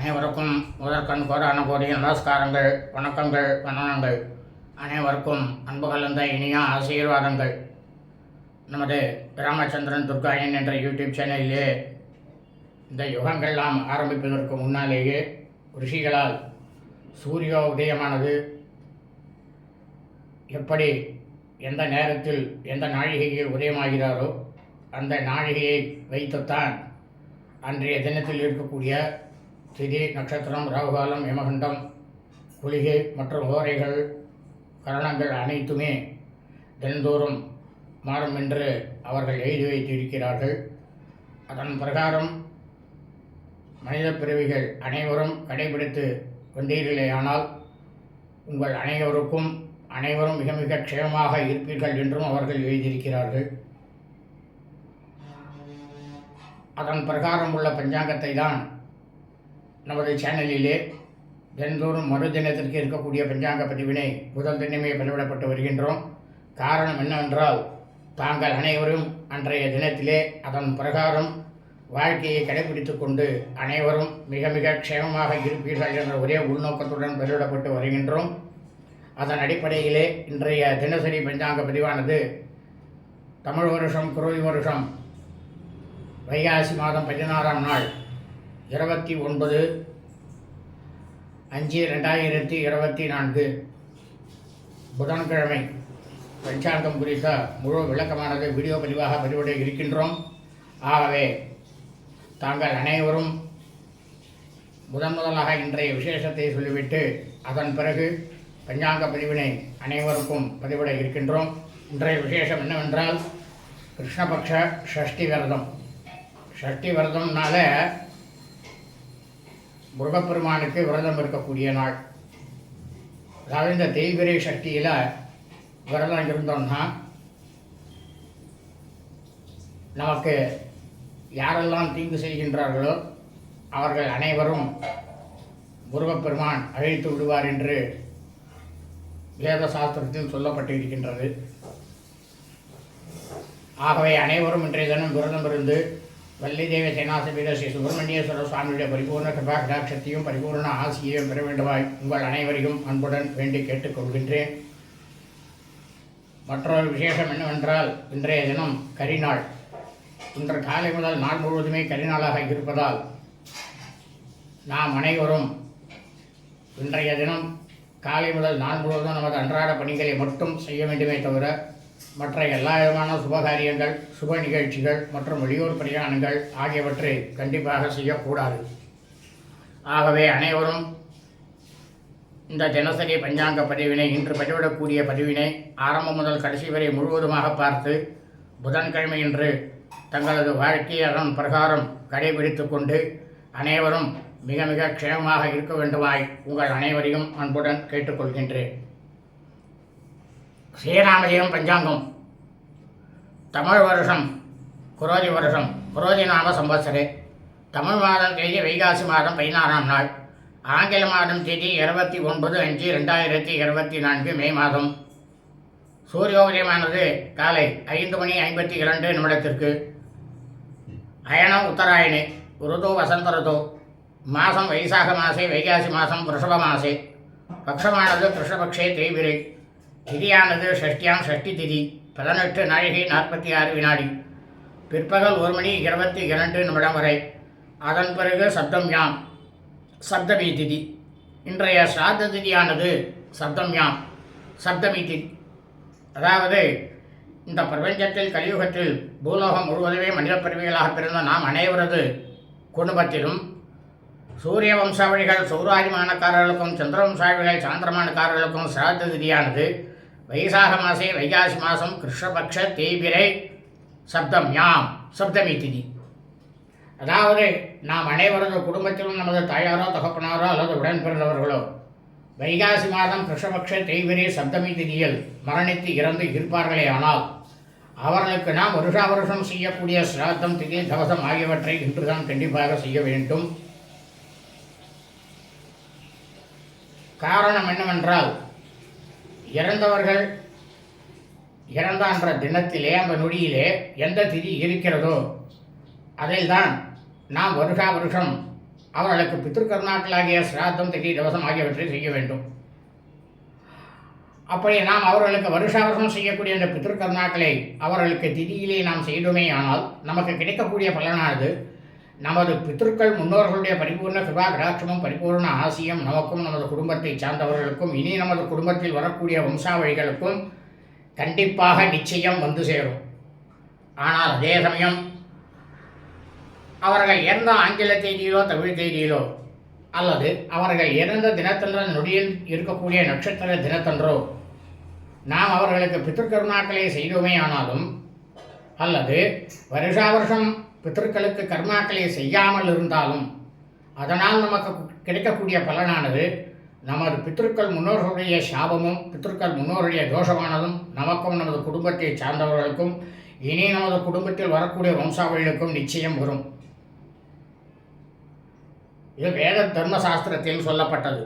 அனைவருக்கும் முதற்கண் கோடான கோடி நமஸ்காரங்கள் வணக்கங்கள் வணனங்கள் அனைவருக்கும் அன்பு கலந்த இனிய ஆசீர்வாதங்கள். நமது ராமச்சந்திரன் துர்காயன் என்ற யூடியூப் சேனலிலே இந்த யுகங்கள்லாம் ஆரம்பிப்பதற்கு முன்னாலேயே ரிஷிகளால் சூரிய உதயமானது எப்படி எந்த நேரத்தில் எந்த நாழிகையில் உதயமாகிறாரோ அந்த நாழிகையை வைத்துத்தான் அன்றைய தினத்தில் இருக்கக்கூடிய திதி நட்சத்திரம் ராகுகாலம் யமகண்டம் குளிகை மற்றும் ஓரைகள் கரணங்கள் அனைத்துமே தினந்தோறும் மாறும் என்று அவர்கள் எழுதி வைத்திருக்கிறார்கள். அதன் பிரகாரம் மனித பிறவிகள் அனைவரும் கடைபிடித்து வந்தீர்களேயானால் உங்கள் அனைவருக்கும் அனைவரும் மிக மிக க்ஷேமமாக இருப்பீர்கள் என்றும் அவர்கள் எழுதியிருக்கிறார்கள். அதன் பிரகாரம் உள்ள பஞ்சாங்கத்தை தான் நமது சேனலிலே தினந்தோறும் மறு தினத்திற்கு இருக்கக்கூடிய பஞ்சாங்க பதிவினை முதல் தினமே பதிவிடப்பட்டு வருகின்றோம். காரணம் என்னவென்றால் தாங்கள் அனைவரும் அன்றைய தினத்திலே அதன் பிரகாரம் வாழ்க்கையை கடைபிடித்து கொண்டு அனைவரும் மிக மிக க்ஷேமமாக இருப்பீர்கள் என்ற ஒரே உள்நோக்கத்துடன் பதிவிடப்பட்டு வருகின்றோம். அதன் அடிப்படையிலே இன்றைய தினசரி பஞ்சாங்க பதிவானது தமிழ் வருஷம் குரோதி வருஷம் வைகாசி மாதம் பதினாறாம் நாள். இருபத்தி ஒன்பது அஞ்சு ரெண்டாயிரத்தி இருபத்தி நான்கு. புதன்கிழமை பஞ்சாங்கம் குறித்த முழு விளக்கமானது வீடியோ பதிவாக பதிவிட இருக்கின்றோம். ஆகவே தாங்கள் அனைவரும் முதன் முதலாக இன்றைய விசேஷத்தை சொல்லிவிட்டு அதன் பிறகு பஞ்சாங்க பதிவினை அனைவருக்கும் பதிவிட இருக்கின்றோம். இன்றைய விசேஷம் என்னவென்றால் கிருஷ்ணபக்ஷ ஷஷ்டி விரதம். ஷஷ்டி விரதம்னால முருகப்பெருமானுக்கு விரதம் இருக்கக்கூடிய நாள். அதாவது இந்த தெய்வரே சக்தியில் விரதம் இருந்தோம்னா நமக்கு யாரெல்லாம் தீங்கு செய்கின்றார்களோ அவர்கள் அனைவரும் முருகப்பெருமான் அழைத்து விடுவார் என்று வேத சாஸ்திரத்தில் சொல்லப்பட்டு இருக்கின்றது ஆகவே அனைவரும் இன்றைய தினம் விரதம் இருந்து வள்ளி தேவ சேனாசபீட ஸ்ரீ சுப்பிரமணியேஸ்வர சுவாமியுடைய பரிபூர்ண கிருபா கடாட்சத்தையும் பரிபூர்ண ஆசியையும் பெற வேண்டுமாய் உங்கள் அனைவரையும் அன்புடன் வேண்டி கேட்டுக்கொள்கின்றேன். மற்றொரு விசேஷம் என்னவென்றால் இன்றைய தினம் கரிநாள். இன்று காலை முதல் நாள் முழுவதுமே கரிநாளாக இருப்பதால் நாம் அனைவரும் இன்றைய தினம் காலை முதல் நாள் முழுவதும் நமது அன்றாட பணிகளை மட்டும் செய்ய வேண்டுமே தவிர மற்ற எல்லா விதமான சுபகாரியங்கள் சுப நிகழ்ச்சிகள் மற்றும் வெளியூர் பிரயாணங்கள் ஆகியவற்றை கண்டிப்பாக செய்யக்கூடாது. ஆகவே அனைவரும் இந்த தினசரி பஞ்சாங்க பதிவினை இன்று பதிவிடக்கூடிய பதிவினை ஆரம்பம் முதல் கடைசி வரை முழுவதுமாக பார்த்து புதன்கிழமை இன்று தங்களது வாழ்க்கையை அதன் பிரகாரம் கடைபிடித்து கொண்டு அனைவரும் மிக மிக க்ஷேமமாக இருக்க வேண்டுமாய் உங்கள் அனைவரையும் அன்புடன் கேட்டுக்கொள்கின்றேன். ஸ்ரீராமஜெயம் பஞ்சாங்கம். தமிழ் வருஷம் குரோதி வருஷம் குரோதி நாம சம்பத்சரே தமிழ் மாதம் தேதி வைகாசி மாதம் பதினாறாம் நாள். ஆங்கில மாதம் தேதி இருபத்தி ஒன்பது அஞ்சு ரெண்டாயிரத்தி இருபத்தி நான்கு மே மாதம். சூரியோதயமானது காலை ஐந்து மணி ஐம்பத்தி இரண்டு நிமிடத்திற்கு. அயனம் உத்தராயணே ருதோ வசந்த ருதோ. மாதம் வைசாக மாசே வைகாசி மாதம் ரிஷப மாசே. பக்ஷமானது கிருஷ்ணபக்ஷே தேய்பிரை. திதியானது ஷஷ்டியாம் ஷஷ்டி திதி. பதினெட்டு நாழிகை நாற்பத்தி ஆறு வினாடி. பிற்பகல் ஒரு மணி இருபத்தி இரண்டு நிமிடம் வரை. அதன் பிறகு சப்தம் யாம். சப்தமி திதி. இன்றைய சாத்த திதியானது சப்தம் யாம். சப்தமி திதி. அதாவது இந்த பிரபஞ்சத்தில் கலியுகத்தில் பூலோகம் முழுவதுமே மனித பிறவிகளாக பிறந்த நாம் அனைவரது குடும்பத்திலும் சூரிய வம்சாவளிகள் சௌராதிமானக்காரர்களுக்கும் சந்திர வம்சாவளிகள் சாந்திரமானக்காரர்களுக்கும் சிராத்த திதியானது வைசாக மாசே வைகாசி மாதம் கிருஷ்ணபக்ஷ தேய்பிரை சப்தம் யாம் சப்தமி திதி அதாவது நாம் அனைவரது குடும்பத்திலும் நமது தாயாரோ தகப்பனாரோ அல்லது உடன் பிறந்தவர்களோ வைகாசி மாதம் கிருஷ்ணபக்ஷ தேய்விரே சப்தமி திதியில் மரணித்து இறந்து இருப்பார்களே ஆனால் அவர்களுக்கு நாம் வருஷா வருஷம் செய்யக்கூடிய சிராத்தம் திதி தவசம் ஆகியவற்றை இன்றுதான் கண்டிப்பாக செய்ய வேண்டும். காரணம் என்னவென்றால் இறந்தவர்கள் இறந்தான்ற தினத்திலே அந்த நொடியிலே எந்த திதி இருக்கிறதோ அதில்தான் நாம் வருஷா வருஷம் அவர்களுக்கு பித்திருக்கருணாக்களாகிய சிராத்தம் திதி தவசம் ஆகியவற்றை செய்ய வேண்டும். அப்படி நாம் அவர்களுக்கு வருஷா வருஷம் செய்யக்கூடிய அந்த பித்திருக்கருணாக்களை அவர்களுக்கு திதியிலே நாம் செய்தோமே ஆனால் நமக்கு கிடைக்கக்கூடிய பலனானது நமது பித்திருக்கள் முன்னோர்களுடைய பரிபூர்ண கிருபா கடாட்சமும் பரிபூர்ண ஆசியம் நமக்கும் நமது குடும்பத்தை சார்ந்தவர்களுக்கும் இனி நமது குடும்பத்தில் வரக்கூடிய வம்சாவழிகளுக்கும் கண்டிப்பாக நிச்சயம் வந்து சேரும். ஆனால் அதே சமயம் அவர்கள் இறந்த ஆங்கில தேதியிலோ தமிழ் தேதியிலோ அல்லது அவர்கள் இறந்த தினத்தன்ற நொடியில் இருக்கக்கூடிய நட்சத்திர தினத்தன்றோ நாம் அவர்களுக்கு பித்திருக்கருணாக்களை செய்தோமே ஆனாலும் அல்லது வருஷா வருஷம் பித்தர்களுக்கு கர்மாக்களை செய்யாமல் இருந்தாலும் அதனால் நமக்கு கிடைக்கக்கூடிய பலனானது நமது பித்திருக்கள் முன்னோர்களுடைய சாபமும் பித்திருக்கள் முன்னோருடைய தோஷமானதும் நமக்கும் நமது குடும்பத்தை சார்ந்தவர்களுக்கும் இனி நமது குடும்பத்தில் வரக்கூடிய வம்சாவளிகளுக்கும் நிச்சயம் வரும். இது வேத தர்ம சாஸ்திரத்தில் சொல்லப்பட்டது.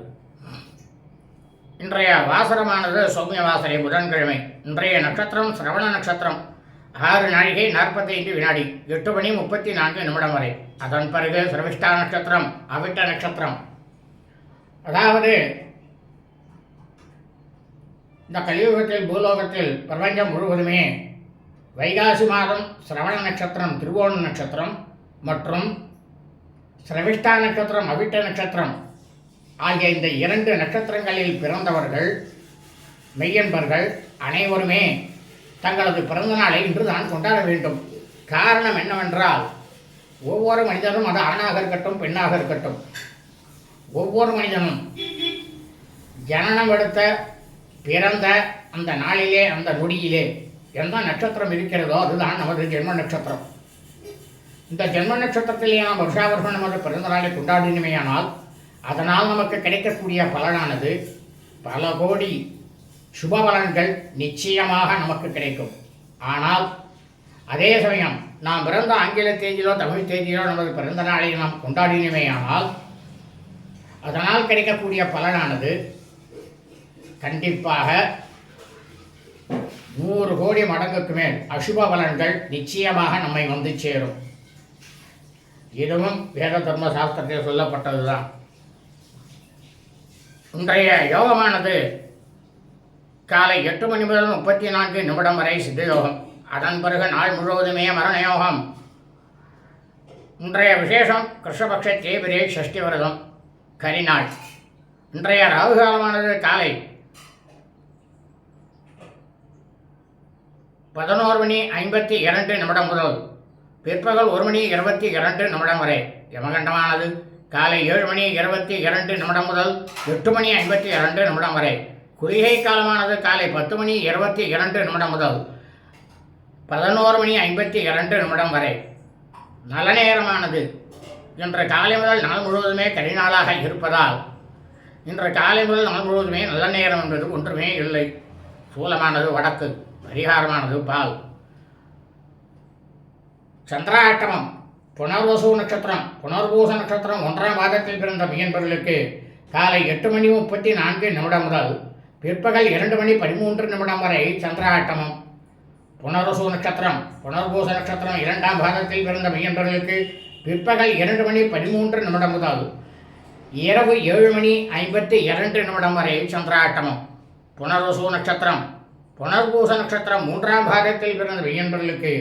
இன்றைய வாசரமானது சௌமிய வாசரை புதன்கிழமை. இன்றைய நட்சத்திரம் சிரவண நட்சத்திரம். ஆறு நாழிகை நாற்பத்தைந்து வினாடி. எட்டு மணி முப்பத்தி நான்கு நிமிடம் வரை. அதன் பிறகு சிரவிஷ்டா நட்சத்திரம் அவிட்ட நட்சத்திரம். அதாவது இந்த கலியுகத்தில் பூலோகத்தில் பிரபஞ்சம் முழுவதுமே வைகாசி மாதம் சிரவண நட்சத்திரம் திருவோண நட்சத்திரம் மற்றும் சிரவிஷ்டா நட்சத்திரம் அவிட்ட நட்சத்திரம் ஆகிய இந்த இரண்டு நட்சத்திரங்களில் பிறந்தவர்கள் மெய்யன்பர்கள் அனைவருமே தங்களது பிறந்த நாளை இன்று தான் கொண்டாட வேண்டும். காரணம் என்னவென்றால் ஒவ்வொரு மனிதனும் அது ஆணாக இருக்கட்டும் பெண்ணாக இருக்கட்டும். ஒவ்வொரு மனிதனும் ஜனனம் எடுத்த பிறந்த அந்த நாளிலே அந்த நொடியிலே எந்த நட்சத்திரம் இருக்கிறதோ அதுதான் நமது ஜென்ம நட்சத்திரம். இந்த ஜென்ம நட்சத்திரத்திலே நாம் வருஷாவருஷம் நமது பிறந்த நாளை கொண்டாடினமையானால் அதனால் நமக்கு கிடைக்கக்கூடிய பலனானது பல கோடி சுபபலன்கள் நிச்சயமாக நமக்கு கிடைக்கும். ஆனால் அதே சமயம் நாம் பிறந்த ஆங்கில தேதியிலோ தமிழ் தேதியிலோ நமது பிறந்த நாளை நாம் கொண்டாடினமேயானால் அதனால் கிடைக்கக்கூடிய பலனானது கண்டிப்பாக நூறு கோடி மடங்குக்கு மேல் அசுப பலன்கள் நிச்சயமாக நம்மை வந்து சேரும். இதுவும் வேத தர்ம சாஸ்திரத்தில் சொல்லப்பட்டதுதான். இன்றைய யோகமானது காலை எட்டு மணி முதல் முப்பத்தி நான்கு நிமிடம் வரை சித்தயோகம். அதன் பிறகு நாள் முழுவதுமே மரணயோகம். இன்றைய விசேஷம் கிருஷ்ணபக்ஷ தேபிரே சஷ்டி விரதம் கரிநாள் இன்றைய ராகு காலமானது காலை பதினோரு மணி ஐம்பத்தி இரண்டு நிமிடம் முதல் பிற்பகல் ஒரு மணி இருபத்தி இரண்டு நிமிடம் வரை. யமகண்டமானது காலை ஏழு மணி இருபத்தி இரண்டு நிமிடம் முதல் எட்டு மணி ஐம்பத்தி இரண்டு நிமிடம் வரை. குளிகை காலமானது காலை பத்து மணி இருபத்தி இரண்டு நிமிடம் முதல் பதினோரு மணி ஐம்பத்தி இரண்டு நிமிடம் வரை. நல்ல நேரமானது. இன்று காலை முதல் நாள் முழுவதுமே கரிநாளாக இருப்பதால் இன்று காலை முதல் நாள் முழுவதுமே நல்ல நேரம் என்பது ஒன்றுமே இல்லை. சூலமானது வடக்கு பரிகாரமானது பால். சந்திராட்டமம் புனர்வசு நட்சத்திரம். புனர்பூச நட்சத்திரம் ஒன்றாம் பாதத்தில் பிறந்த மீன்பர்களுக்கு காலை எட்டு மணி முப்பத்தி நான்கு நிமிடம் முதல் பிற்பகல் இரண்டு மணி பதிமூன்று நிமிடம் வரை சந்திராட்டமம் புனர்வசு நட்சத்திரம் புனர்பூச நட்சத்திரம் இரண்டாம் பாகத்தில் பிறந்த மையன்றர்களுக்கு பிற்பகல் இரண்டு மணி பதிமூன்று நிமிடம் முதல் இரவு ஏழு மணி ஐம்பத்தி இரண்டு நிமிடம் வரை சந்திராட்டமம் புனர்வசு நட்சத்திரம் புனர்பூச நட்சத்திரம் மூன்றாம் பாகத்தில் பிறந்த வியன்பர்களுக்கு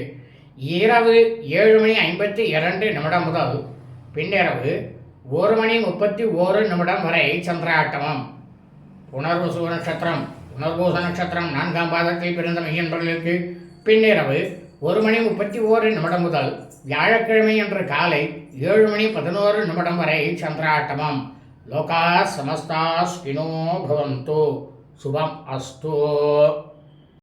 இரவு ஏழு மணி ஐம்பத்தி இரண்டு நிமிடம் முதல் பின்னிரவு ஒரு மணி முப்பத்தி ஓரு நிமிடம் வரை சந்திராட்டமம் புனர்வசு நட்சத்திரம் புனர்பூச நட்சத்திரம் நான்காம் பாதத்தில் பிறந்த மையன்பர்களுக்கு பின்னிரவு ஒரு மணி முப்பத்தி ஓரு நிமிடம் முதல் வியாழக்கிழமை அன்று காலை ஏழு மணி பதினோரு நிமிடம் வரை சந்திராட்டமம். லோகா சமஸ்தா ஸ்பினோ பவந்து. சுபம் அஸ்து.